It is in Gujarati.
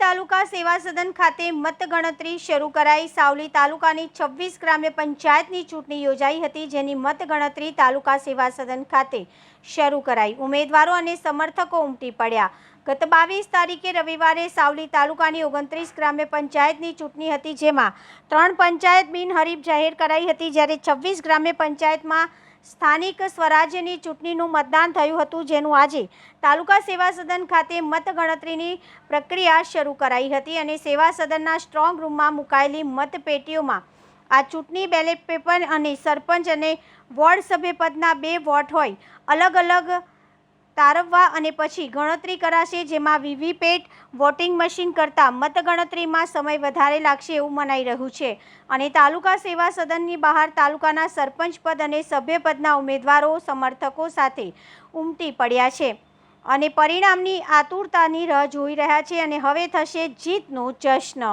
તાલુકા સેવા સદન ખાતે મતગણતરી શરૂ કરાઈ. સાવલી તાલુકાની છવ્વીસ ગ્રામ્ય પંચાયતની ચૂંટણી યોજાઈ હતી, જેની મતગણતરી તાલુકા સેવા સદન ખાતે શરૂ કરાઈ. ઉમેદવારો અને સમર્થકો ઉમટી પડ્યા. ગત બાવીસ તારીખે રવિવારે સાવલી તાલુકાની ઓગણત્રીસ ગ્રામ્ય પંચાયતની ચૂંટણી હતી, જેમાં ત્રણ પંચાયત બિનહરીફ જાહેર કરાઈ હતી. જ્યારે છવ્વીસ ગ્રામ્ય પંચાયતમાં સ્થાનિક સ્વરાજ્યની ચૂંટણીનું મતદાન થયું હતું, જેનું આજે તાલુકા સેવા સદન ખાતે મતગણતરીની પ્રક્રિયા શરૂ કરાઈ હતી અને સેવા સદનના સ્ટ્રોંગ રૂમમાં મુકાયેલી મતપેટીઓમાં આ ચૂંટણી બેલેટ પેપર અને સરપંચ અને વોર્ડ સભ્ય પદના બે વોટ હોય. અલગ અલગ તારવવા અને પછી ગણતરી કરાશે, જેમાં વીવીપેટ વોટિંગ મશીન કરતાં મતગણતરીમાં સમય વધારે લાગશે એવું મનાઈ રહ્યું છે. અને તાલુકા સેવા સદનની બહાર તાલુકાના સરપંચ પદ અને સભ્યપદના ઉમેદવારો સમર્થકો સાથે ઉમટી પડ્યા છે. અને પરિણામની આતુરતાની રાહ જોઈ રહ્યા છે અને હવે થશે જીતનો જશ્ન.